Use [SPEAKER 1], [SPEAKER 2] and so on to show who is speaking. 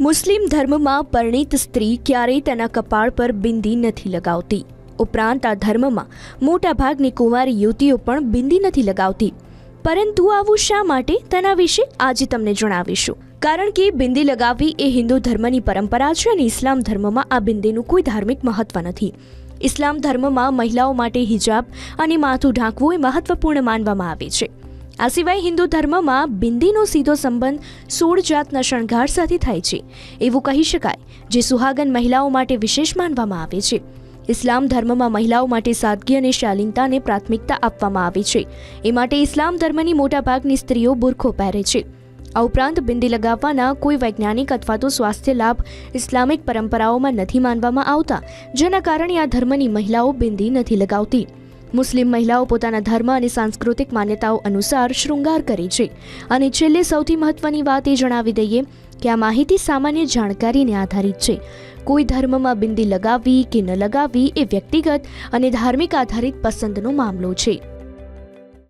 [SPEAKER 1] મુસ્લિમ ધર્મમાં પરિણીત સ્ત્રી ક્યારેય તેના કપાળ પર બિંદી નથી લગાવતી. ઉપરાંત આ ધર્મમાં મોટાભાગની કુંવારી યુવતીઓ પણ બિંદી નથી લગાવતી. પરંતુ આવું શા માટે? તેના વિશે આજે તમને જણાવીશું. કારણ કે બિંદી લગાવવી એ હિન્દુ ધર્મની પરંપરા છે અને ઇસ્લામ ધર્મમાં આ બિંદીનું કોઈ ધાર્મિક મહત્વ નથી. ઇસ્લામ ધર્મમાં મહિલાઓ માટે હિજાબ અને માથું ઢાંકવું એ મહત્વપૂર્ણ માનવામાં આવે છે. આ સિવાય હિન્દુ ધર્મમાં બિંદીનો સીધો સંબંધ સોળ જાતના શણગાર સાથે થાય છે. એવું કહી શકાય, જે સુહાગન મહિલાઓ માટે વિશેષ માનવામાં આવે છે. ઇસ્લામ ધર્મમાં મહિલાઓ માટે સાદગી અને શાલીનતાને પ્રાથમિકતા આપવામાં આવે છે. એ માટે ઇસ્લામ ધર્મની મોટાભાગની સ્ત્રીઓ બુરખો પહેરે છે. આ ઉપરાંત બિંદી લગાવવાના કોઈ વૈજ્ઞાનિક અથવા તો સ્વાસ્થ્ય લાભ ઇસ્લામિક પરંપરાઓમાં નથી માનવામાં આવતા, જેના કારણે આ ધર્મની મહિલાઓ બિંદી નથી લગાવતી. મુસ્લિમ મહિલાઓ પોતાના ધર્મ અને સાંસ્કૃતિક માન્યતાઓ અનુસાર શૃંગાર કરે છે. અને છેલ્લે સૌથી મહત્વની વાત એ જણાવી દઈએ કે આ માહિતી સામાન્ય જાણકારીને આધારિત છે. કોઈ ધર્મમાં બિંદી લગાવવી કે ન લગાવવી એ વ્યક્તિગત અને ધાર્મિક આધારિત પસંદનો મામલો છે.